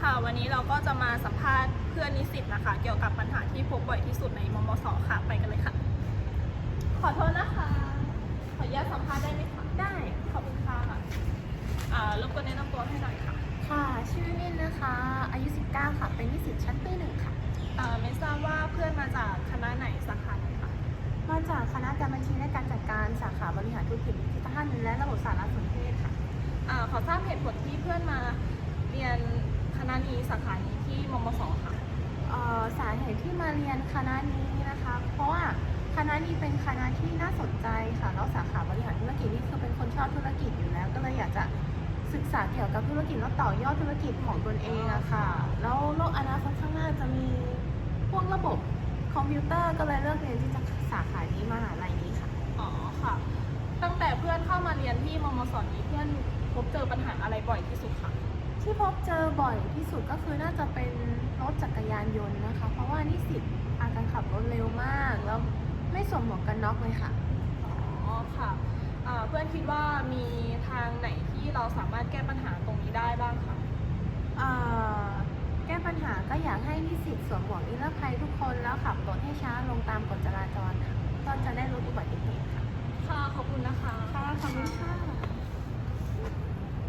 ค่ะวันนี้เราก็จะมาสัมภาษณ์เพื่อนนิสิตนะคะ เกี่ยวกับปัญหาที่พบบ่อยที่สุดในมมสค่ะไปกันเลยค่ะ ขอโทษนะคะ ขออนุญาตสัมภาษณ์ได้ไหมคะได้ขอบคุณค่ะอ่ารบกวนแนะนำตัวให้หน่อยค่ะ ค่ะ ชื่อนิ่นนะคะ อายุ 19 ค่ะ เป็นนิสิตชั้นปีหนึ่งค่ะอ่าไม่ทราบว่าเพื่อนมาจากคณะไหนสาขาไหนคะมาจากคณะการบัญชีและการจัดการสาขาบริหารธุรกิจดิจิทัลและระบบสารสนเทศค่ะอ่าขอทราบเหตุผลที่เพื่อนมาเรียนคณะ นี้สาขานี้ที่มมสค่ะเอ่อสาเหตุที่มาเรียนคณะนี้นะคะ เพราะว่าคณะนี้เป็นคณะที่น่าสนใจค่ะแล้วสาขาบริหารธุรกิจนี่คือเป็นคนชอบธุรกิจอยู่แล้ว ก็เลยอยากจะศึกษาเกี่ยวกับธุรกิจแล้วต่อยอดธุรกิจของตนเองอะค่ะ แล้วโลกอนาคตข้างหน้าจะมีพวกระบบคอมพิวเตอร์ก็เลยเลือกเรียนที่จะสาขานี้มหาลัยนี้ค่ะ อ๋อค่ะ ตั้งแต่เพื่อนเข้ามาเรียนที่มมสนี้เพื่อนพบเจอปัญหาอะไรบ่อยที่สุดคะ ที่พบเจอบ่อยที่สุดก็คือน่าจะเป็นรถจักรยานยนต์นะคะ เพราะว่านิสิตอาจจะขับรถเร็วมาก แล้วไม่สวมหมวกกันน็อกเลยค่ะ อ๋อค่ะอ่าเพื่อนคิดว่ามีทางไหนที่เราสามารถแก้ปัญหาตรงนี้ได้บ้างคะเอ่อแก้ปัญหาก็อยากให้นิสิตสวมหมวกนิรภัยทุกคนแล้วขับรถให้ช้าลงตามกฎจราจรค่ะก็จะได้ลดอุบัติเหตุค่ะ ค่ะ ขอบคุณนะคะ ค่ะ ขอบคุณค่ะ